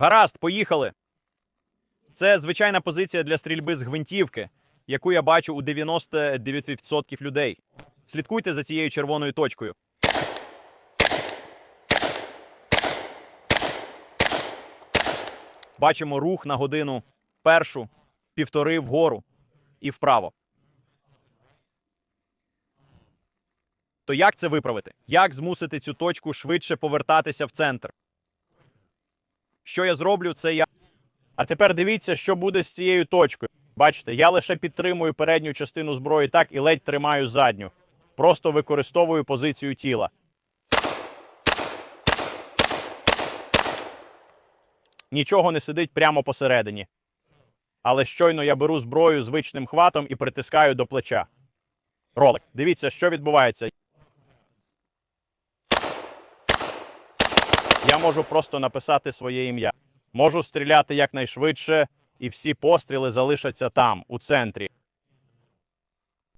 Гаразд, поїхали. Це звичайна позиція для стрільби з гвинтівки, яку я бачу у 99% людей. Слідкуйте за цією червоною точкою. Бачимо рух на годину першу, півтори вгору і вправо. То як це виправити? Як змусити цю точку швидше повертатися в центр? Що я зроблю, це я. А тепер дивіться, що буде з цією точкою. Бачите, я лише підтримую передню частину зброї так і ледь тримаю задню. Просто використовую позицію тіла. Нічого не сидить прямо посередині. Але щойно я беру зброю звичним хватом і притискаю до плеча. Ролик. Дивіться, що відбувається. Я можу просто написати своє ім'я. Можу стріляти якнайшвидше, і всі постріли залишаться там, у центрі.